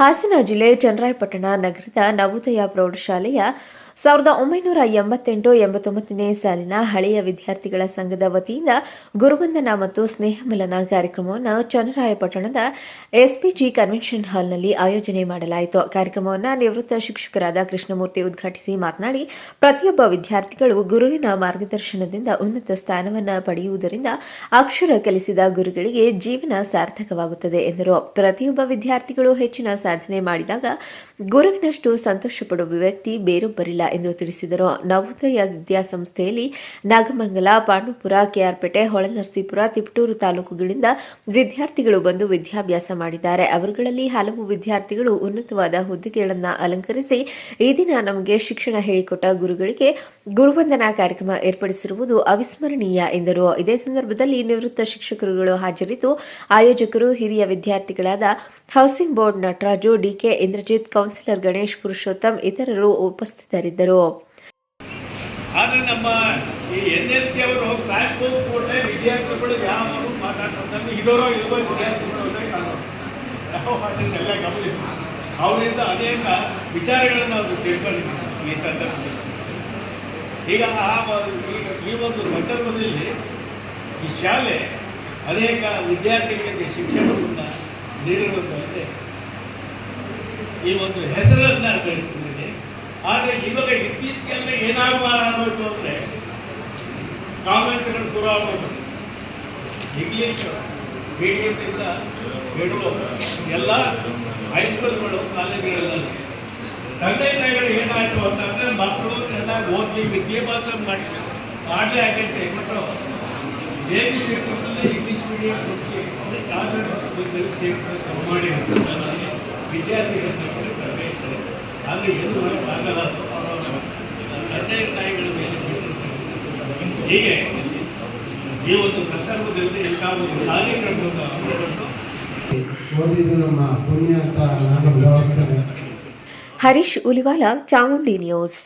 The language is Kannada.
ಹಾಸನ ಜಿಲ್ಲೆ ಚನ್ನರಾಯಪಟ್ಟಣ ನಗರದ ನವೋದಯ ಪ್ರೌಢಶಾಲೆಯ ಸಾವಿರದ ಒಂಬೈನೂರ ಎಂಬತ್ತೆಂಟು ಎಂಬತ್ತೊಂಬತ್ತನೇ ಸಾಲಿನ ಹಳೆಯ ವಿದ್ಯಾರ್ಥಿಗಳ ಸಂಘದ ವತಿಯಿಂದ ಗುರುವಂದನ ಮತ್ತು ಸ್ನೇಹ ಮಿಲನ ಕಾರ್ಯಕ್ರಮವನ್ನು ಚನ್ನರಾಯಪಟ್ಟಣದ ಎಸ್ಪಿಜಿ ಕನ್ವೆನ್ಷನ್ ಹಾಲ್ನಲ್ಲಿ ಆಯೋಜನೆ ಮಾಡಲಾಯಿತು. ಕಾರ್ಯಕ್ರಮವನ್ನು ನಿವೃತ್ತ ಶಿಕ್ಷಕರಾದ ಕೃಷ್ಣಮೂರ್ತಿ ಉದ್ಘಾಟಿಸಿ ಮಾತನಾಡಿ, ಪ್ರತಿಯೊಬ್ಬ ವಿದ್ಯಾರ್ಥಿಗಳು ಗುರುವಿನ ಮಾರ್ಗದರ್ಶನದಿಂದ ಉನ್ನತ ಸ್ಥಾನವನ್ನು ಪಡೆಯುವುದರಿಂದ ಅಕ್ಷರ ಕಲಿಸಿದ ಗುರುಗಳಿಗೆ ಜೀವನ ಸಾರ್ಥಕವಾಗುತ್ತದೆ ಎಂದರು. ಪ್ರತಿಯೊಬ್ಬ ವಿದ್ಯಾರ್ಥಿಗಳು ಹೆಚ್ಚಿನ ಸಾಧನೆ ಮಾಡಿದಾಗ ಗುರುವಿನಷ್ಟು ಸಂತೋಷ ಪಡುವ ವ್ಯಕ್ತಿ ಬೇರೊಬ್ಬರಿಲ್ಲ. ಎಂದು ತಿಳಿಸಿದರು. ನವೋದಯ ವಿದ್ಯಾಸಂಸ್ಥೆಯಲ್ಲಿ ನಾಗಮಂಗಲ, ಪಾಂಡುಪುರ, ಕೆಆರ್ಪೇಟೆ ಹೊಳೆನರಸೀಪುರ ತಿಪಟೂರು ತಾಲೂಕುಗಳಿಂದ ವಿದ್ಯಾರ್ಥಿಗಳು ಬಂದು ವಿದ್ಯಾಭ್ಯಾಸ ಮಾಡಿದ್ದಾರೆ. ಅವರುಗಳಲ್ಲಿ ಹಲವು ವಿದ್ಯಾರ್ಥಿಗಳು ಉನ್ನತವಾದ ಹುದ್ದೆಗಳನ್ನು ಅಲಂಕರಿಸಿ ಈ ದಿನ ನಮಗೆ ಶಿಕ್ಷಣ ಹೇಳಿಕೊಟ್ಟ ಗುರುಗಳಿಗೆ ಗುರುವಂದನಾ ಕಾರ್ಯಕ್ರಮ ಏರ್ಪಡಿಸಿರುವುದು ಅವಿಸ್ಮರಣೀಯ ಎಂದರು. ಇದೇ ಸಂದರ್ಭದಲ್ಲಿ ನಿವೃತ್ತ ಶಿಕ್ಷಕರುಗಳು ಹಾಜರಿದ್ದು, ಆಯೋಜಕರು, ಹಿರಿಯ ವಿದ್ಯಾರ್ಥಿಗಳಾದ housing board Nataraju D K Indrajit, councillor Ganesh Purushottam, ಇತರರು ಉಪಸ್ಥಿತರಿದ್ದರು. ಆದರೆ ನಮ್ಮ ಈ ಎನ್ ಎಸ್ ಕೆ ಅವರು ಕ್ಲಾಸ್ ಕೂಡಲೇ ವಿದ್ಯಾರ್ಥಿಗಳು ಯಾವ ಮಾತಾಡ್ತಾರೆ. ಇದರೋ ಇಲ್ವೋ ವಿದ್ಯಾರ್ಥಿಗಳು ಅಂದರೆ ನಾವು ಅದನ್ನೆಲ್ಲ ಗಮನಿಸಿ. ಅವರಿಂದ ಅನೇಕ ವಿಚಾರಗಳನ್ನು ಅದು ತಿಳ್ಕೊಂಡಿದ್ದೀವಿ ಈ ಸಂದರ್ಭದಲ್ಲಿ. ಈಗ ಆ ಈ- ಒಂದು ಸಂದರ್ಭದಲ್ಲಿ ಈ ಶಾಲೆ ಅನೇಕ ವಿದ್ಯಾರ್ಥಿಗಳಿಗೆ ಶಿಕ್ಷಣವನ್ನು ನೀಡಿರುವುದಲ್ಲದೆ ಈ ಒಂದು ಹೆಸರನ್ನು ಗಳಿಸಿದ್ದೀನಿ ಆದರೆ ಇವಾಗ ಇತ್ತೀಚೆಗೆಲ್ಲ ಏನಾಗುವ ಆಗೋಯ್ತು ಅಂದ್ರೆ ಕಾಮೆಂಟ್ಗಳು ಶುರು ಆಗೋದು ಇಂಗ್ಲೀಷ್ ಮೀಡಿಯಂನಿಂದ ಹಿಡಿದು ಎಲ್ಲ ಹೈಸ್ಕೂಲ್ಗಳು ಕಾಲೇಜ್ಗಳೆಲ್ಲ. ತಂದೆ ತಾಯಿಗಳು ಏನಾಯಿತು ಅಂತಂದರೆ ಮಕ್ಕಳು ಚೆನ್ನಾಗಿ ಓದಿ ವಿದ್ಯಾಭ್ಯಾಸ ಮಾಡಿ, ಮಾಡಲೇ ಆಗೈತೆ. ಮಕ್ಕಳು ಬೇಬಿ ಕ್ಷೇತ್ರದಲ್ಲಿ ಇಂಗ್ಲೀಷ್ ಮೀಡಿಯಂ ಕೊಟ್ಟು ಸಾಧಾರಣ ಮಾಡಿ ವಿದ್ಯಾರ್ಥಿಗಳ ಸಂಖ್ಯೆ ಕಡಿಮೆ ಇರ್ತದೆ. ಆದರೆ ತಂದೆ ತಾಯಿಗಳ ಮೇಲೆ. ಹೀಗೆ ಈ ಒಂದು ಸಂದರ್ಭದಲ್ಲಿ ಓದಿದ್ದು ನಮ್ಮ ಪುಣ್ಯ ಅಂತ ನಾನು ಭಾವಿಸ್ತೇನೆ ಹರೀಶ್ ಉಲಿವಾಲ ಚಾಮುಂಡಿ ನ್ಯೂಸ್